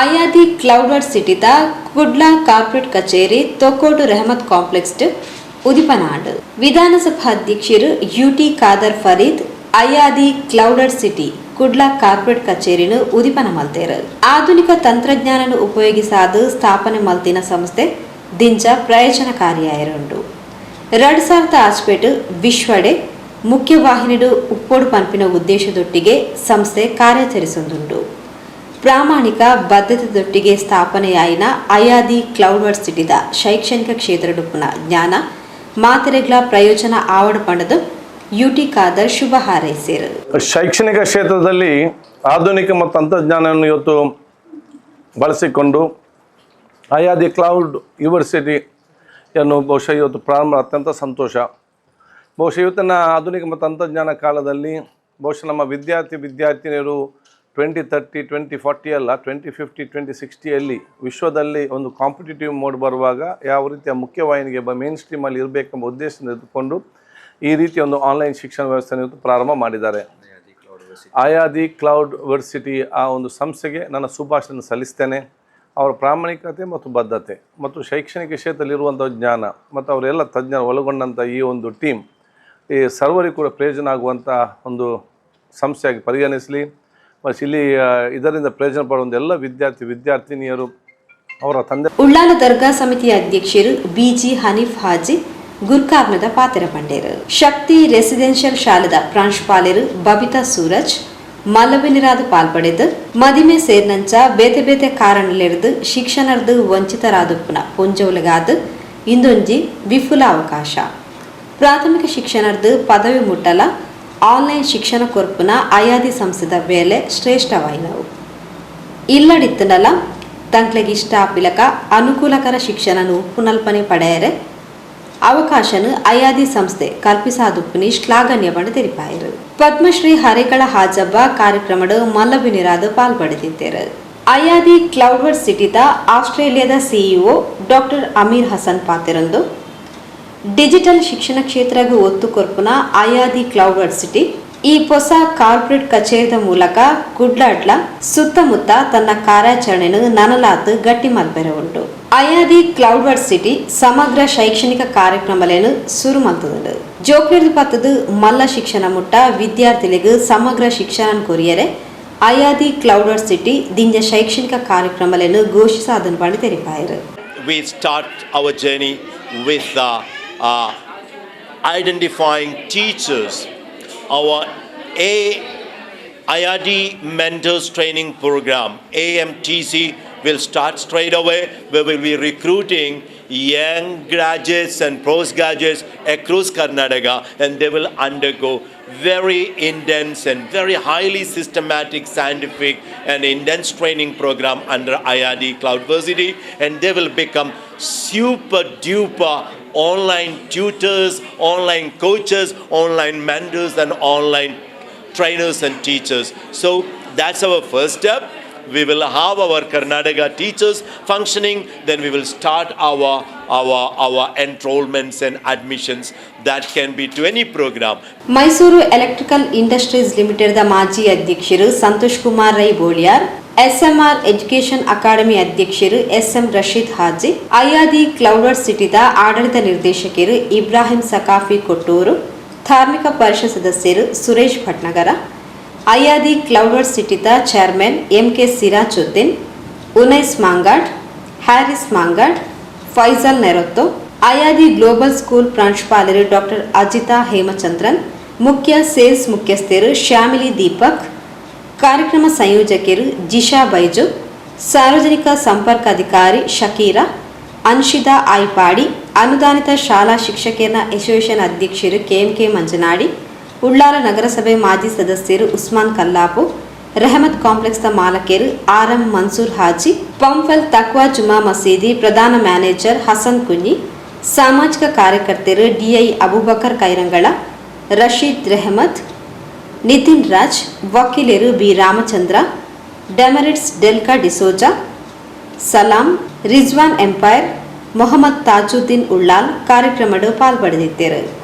ಅಯಾದಿ ಕ್ಲೌಡರ್ ಸಿಟಿದ ಕುಡ್ಲಾ ಕಾರ್ಪೊರೇಟ್ ಕಚೇರಿ ತೊಕೋಡು ರೆಹಮತ್ ಕಾಂಪ್ಲೆಕ್ಸ್ ಉದಿಪನಾಡ್. ವಿಧಾನಸಭಾ ಅಧ್ಯಕ್ಷರು ಯುಟಿ ಖಾದರ್ ಫರೀದ್, ಅಯಾದಿ ಕ್ಲೌಡರ್ ಸಿಟಿ ಕುಡ್ಲಾ ಕಾರ್ಪೊರೇಟ್ ಕಚೇರಿನು ಉದಿಪನ ಮಲ್ತೇರು. ಆಧುನಿಕ ತಂತ್ರಜ್ಞಾನನು ಉಪಯೋಗಿಸಾದ ಸ್ಥಾಪನೆ ಮಲ್ತಿನ ಸಂಸ್ಥೆ ದಿಂಚ ಪ್ರಯೋಜನಕಾರಿಯಾಯರುಂಡು. ಎರಡು ಸಾವಿರದ ಆಸ್ಪೇಟ್ ವಿಶ್ವಡೆ ಮುಖ್ಯವಾಹಿನಿಡು ಉಪ್ಪೋಡು ಪಂಪಿನ ಉದ್ದೇಶದೊಟ್ಟಿಗೆ ಸಂಸ್ಥೆ ಕಾರ್ಯಾಚರಿಸೊಂದುಂಡು. ಪ್ರಾಮಾಣಿಕ ಬದ್ಧತೆದೊಟ್ಟಿಗೆ ಸ್ಥಾಪನೆಯಾಯಿನ ಅಯಾದಿ ಕ್ಲೌಡ್ ಸಿಟಿದ ಶೈಕ್ಷಣಿಕ ಕ್ಷೇತ್ರಡುಪ್ಪುನ ಜ್ಞಾನ ಮಾತ್ರೆಗಳ ಪ್ರಯೋಜನ ಆವಡ ಪಂಡದು ಯುಟಿ ಖಾದರ್ ಶುಭ ಹಾರೈಸಿರು ಶೈಕ್ಷಣಿಕ ಕ್ಷೇತ್ರದಲ್ಲಿ ಆಧುನಿಕ ಮತ್ತು ತಂತ್ರಜ್ಞಾನವನ್ನು ಇವತ್ತು ಬಳಸಿಕೊಂಡು ಅಯಾದಿ ಕ್ಲೌಡ್ ಯೂನಿವರ್ಸಿಟಿಯನ್ನು ಬಹುಶಃ ಇವತ್ತು ಪ್ರಾರಂಭ, ಅತ್ಯಂತ ಸಂತೋಷ. ಬಹುಶಃ ಇವತ್ತಿನ ಆಧುನಿಕ ಮತ್ತು ತಂತ್ರಜ್ಞಾನ ಕಾಲದಲ್ಲಿ ಬಹುಶಃ ನಮ್ಮ ವಿದ್ಯಾರ್ಥಿ, ವಿದ್ಯಾರ್ಥಿನಿಯರು ಟ್ವೆಂಟಿ ತರ್ಟಿ ಟ್ವೆಂಟಿ ಫಾರ್ಟಿ ಅಲ್ಲ ಟ್ವೆಂಟಿ ಫಿಫ್ಟಿ ಟ್ವೆಂಟಿ ಸಿಕ್ಸ್ಟಿಯಲ್ಲಿ ವಿಶ್ವದಲ್ಲಿ ಒಂದು ಕಾಂಪಿಟೇಟಿವ್ ಮೋಡ್ ಬರುವಾಗ ಯಾವ ರೀತಿಯ ಮುಖ್ಯವಾಹಿನಿಗೆ ಬ ಮೇನ್ ಸ್ಟ್ರೀಮಲ್ಲಿ ಇರಬೇಕೆಂಬ ಉದ್ದೇಶದಿಂದ ಇದ್ದುಕೊಂಡು ಈ ರೀತಿ ಒಂದು ಆನ್ಲೈನ್ ಶಿಕ್ಷಣ ವ್ಯವಸ್ಥೆಯನ್ನು ಪ್ರಾರಂಭ ಮಾಡಿದ್ದಾರೆ. ಆಯಾದಿ ಕ್ಲೌಡ್ ವರ್ಸಿಟಿ ಆ ಒಂದು ಸಂಸ್ಥೆಗೆ ನನ್ನ ಶುಭಾಶಯನ ಸಲ್ಲಿಸ್ತೇನೆ. ಅವರ ಪ್ರಾಮಾಣಿಕತೆ ಮತ್ತು ಬದ್ಧತೆ ಮತ್ತು ಶೈಕ್ಷಣಿಕ ಕ್ಷೇತ್ರದಲ್ಲಿರುವಂಥ ಜ್ಞಾನ ಮತ್ತು ಅವರೆಲ್ಲ ತಜ್ಞರು ಒಳಗೊಂಡಂಥ ಈ ಒಂದು ಟೀಮ್ ಈ ಸರ್ವರಿಗೂ ಕೂಡ ಪ್ರಯೋಜನ ಆಗುವಂಥ ಒಂದು ಸಂಸ್ಥೆಯಾಗಿ ಪರಿಗಣಿಸಲಿ. ಇಲ್ಲಿ ಇದರಿಂದ ಪ್ರಯೋಜನ ಪಡುವಂಥ ಎಲ್ಲ ವಿದ್ಯಾರ್ಥಿ, ವಿದ್ಯಾರ್ಥಿನಿಯರು ಅವರ ತಂದೆ. ಉಳ್ಳಾಲ ದರ್ಗಾ ಸಮಿತಿಯ ಅಧ್ಯಕ್ಷರು ಬಿಜಿ ಹನೀಫ್ ಹಾಜಿ ಗುರ್ಕಾರ್ನದ ಪಾತ್ರ ಪಂಡೇರು ಶಕ್ತಿ ರೆಸಿಡೆನ್ಷಿಯಲ್ ಶಾಲೆದ ಪ್ರಾಂಶುಪಾಲರು ಬಬಿತಾ ಸೂರಜ್ ಮಲ್ಲವಿನಿರಾದ ಪಾಲ್ಪಡೆದು, ಮದಿಮೆ ಸೇರ್ನಂಚ ಬೇತೆ ಬೇತೆ ಕಾರಣಲಿರ್ದು ಶಿಕ್ಷಣರ್ದು ವಂಚಿತರಾದಪ್ಪನ ಪುಂಜೌಲಗಾದ, ಇಂದೊಂಜಿ ವಿಫುಲ ಅವಕಾಶ ಪ್ರಾಥಮಿಕ ಶಿಕ್ಷಣರ್ದು ಪದವಿ ಮುಟ್ಟಲ ಆನ್ಲೈನ್ ಶಿಕ್ಷಣ ಕೊರ್ಪುನ ಅಯಾದಿ ಸಂಸ್ಥೆದ ವೇಲೆ ಶ್ರೇಷ್ಠವಾಯಿನವು. ಇಲ್ಲಡಿತ್ತನಲ್ಲ ತಂಕ್ಲೆಗೆ ಇಷ್ಟ ಪಿಲಕ ಅನುಕೂಲಕರ ಶಿಕ್ಷಣನು ಪುನಲ್ಪನೆ ಪಡೆಯರೆ, ಅವಕಾಶನು ಅಯಾದಿ ಸಂಸ್ಥೆ ಕಲ್ಪಿಸಾದುಪ್ಪುನಿ ಶ್ಲಾಘನ್ಯ ಪಂಡ ತೆರಿಪಾಯರು. ಪದ್ಮಶ್ರೀ ಹರೇಕಳ ಹಾಜಬ್ಬ ಕಾರ್ಯಕ್ರಮದ ಮಲ್ಲಬಿನಿರಾದ ಪಾಲ್ಪಡೆದಿದ್ದರು. ಅಯಾದಿ ಕ್ಲೌಡ್ವರ್ಡ್ ಸಿಟಿದ ಆಸ್ಟ್ರೇಲಿಯಾದ ಸಿಇಒ ಡಾಕ್ಟರ್ ಅಮೀರ್ ಹಸನ್ ಪಾತಿರಂದು ಡಿಜಿಟಲ್ ಶಿಕ್ಷಣ ಕ್ಷೇತ್ರಗೂ ಒತ್ತು ಕೊರ್ಪುನ ಅಯಾದಿ ಕ್ಲೌಡ್ ಸಿಟಿ ಈ ಹೊಸ ಕಾರ್ಪೊರೇಟ್ ಕಚೇರಿದ ಮೂಲಕ ಗುಡ್ಲಾಡ್ಲ ಸುತ್ತಮುತ್ತ ತನ್ನ ಕಾರ್ಯಾಚರಣೆಯನ್ನು ನನಲಾತ್ ಗಟ್ಟಿ ಮಲ್ಪೆರೆ ಉಂಟು ಅಯಾದಿ ಕ್ಲೌಡ್ ಸಿಟಿ ಸಮಗ್ರ ಶೈಕ್ಷಣಿಕ ಕಾರ್ಯಕ್ರಮಲೇನು ಶುರು ಮಂತದುಂಡು ಜೋಕ್ಲಿರ್ದು ಪತ್ತದು ಮಲ್ಲ ಶಿಕ್ಷಣ ಮುಟ್ಟ ವಿದ್ಯಾರ್ಥಿಗಳಿಗೆ ಸಮಗ್ರ ಶಿಕ್ಷಣ ಕೊರಿಯರೆ ಅಯಾದಿ ಕ್ಲೌಡ್ ಸಿಟಿ ದಿಂಜ ಶೈಕ್ಷಣಿಕ ಕಾರ್ಯಕ್ರಮಲೇನು ಘೋಷಿಸಾದನ್ ಪಂಡು ತೆರಿಪಾಯರು. We start our journey with uh, uh, identifying teachers. Our A IRD Mentors Training Program, AMTC, will start straight away. Where We will be recruiting young graduates and postgraduates across Karnataka, and they will undergo very intense and very highly systematic scientific and intense training program under IRD Cloudversity, and they will become super duper online tutors, online coaches, online mentors, and online trainers and teachers. So that's our first step. We will have our Karnataka teachers functioning, then we will start our, our, our enrollments and admissions. That can be to any program. Mysuru Electrical Industries ಲಿಮಿಟೆಡ್ದ ಮಾಜಿ ಅಧ್ಯಕ್ಷರು Santosh Kumar Rai Boliyar SMR education academy ಅಧ್ಯಕ್ಷರು SM Rashid Haji Ayadi ಕ್ಲೌಡರ್ ಸಿಟಿದ ಆಡಳಿತ ನಿರ್ದೇಶಕರು ಇಬ್ರಾಹಿಂ ಸಕಾಫಿ ಕೊಟ್ಟೂರು, ಧಾರ್ಮಿಕ ಪರಿಷತ್ ಸದಸ್ಯರು ಸುರೇಶ್ ಭಟ್ನಗರ ಅಯಾದಿ ಕ್ಲೌಡರ್ ಸಿಟಿದ chairman M K Sirajuddin, Unais Mangad, Haris Mangad Faizal ನೆರೊತ್ತೋ Ayadi global school ಪ್ರಾಂಶುಪಾಲರು ಡಾಕ್ಟರ್ ಅಜಿತಾ ಹೇಮಚಂದ್ರನ್, ಮುಖ್ಯ ಸೇಲ್ಸ್ ಮುಖ್ಯಸ್ಥರು ಶ್ಯಾಮಿಲಿ ದೀಪಕ್ ಕಾರ್ಯಕ್ರಮ ಸಂಯೋಜಕರು ಜಿಶಾ ಬೈಜು, ಸಾರ್ವಜನಿಕ ಸಂಪರ್ಕ ಅಧಿಕಾರಿ ಶಕೀರಾ ಅನ್ಶಿದಾ ಐಪಾಡಿ ಅನುದಾನಿತ ಶಾಲಾ ಶಿಕ್ಷಕರ ಅಸೋಸಿಯೇಷನ್ ಅಧ್ಯಕ್ಷರು ಕೆಎಂಕೆ ಮಂಜನಾಡಿ, ಉಳ್ಳಾಲ ನಗರಸಭೆ ಮಾಜಿ ಸದಸ್ಯರು ಉಸ್ಮಾನ್ ಕಲ್ಲಾಪು, ರೆಹಮತ್ ಕಾಂಪ್ಲೆಕ್ಸ್ನ ಮಾಲಕೇರು ಆರ್ ಎಂ ಮನ್ಸೂರ್ ಹಾಜಿ, ಪಂಫಲ್ ತಕ್ವಾ ಜುಮಾ ಮಸೀದಿ ಪ್ರಧಾನ ಮ್ಯಾನೇಜರ್ ಹಸನ್ ಕುನಿ ಸಾಮಾಜಿಕ ಕಾರ್ಯಕರ್ತರು ಡಿಐ ಅಬೂಬಕರ್ ಕೈರಂಗಳ, ರಶೀದ್ ರೆಹಮತ್ ನಿತಿನ್ ರಾಜ್ ವಕೀಲರು ಬಿ ರಾಮಚಂದ್ರ ಡೆಮರಿಟ್ಸ್ ಡೆಲ್ಕಾ ಡಿಸೋಜಾ ಸಲಾಂ ರಿಜ್ವಾನ್ ಎಂಪೈರ್ ಮೊಹಮ್ಮದ್ ತಾಜುದ್ದೀನ್ ಉಳ್ಳಾಲ್ ಕಾರ್ಯಕ್ರಮದ ಪಾಲ್ಪಡೆದಿದ್ದರು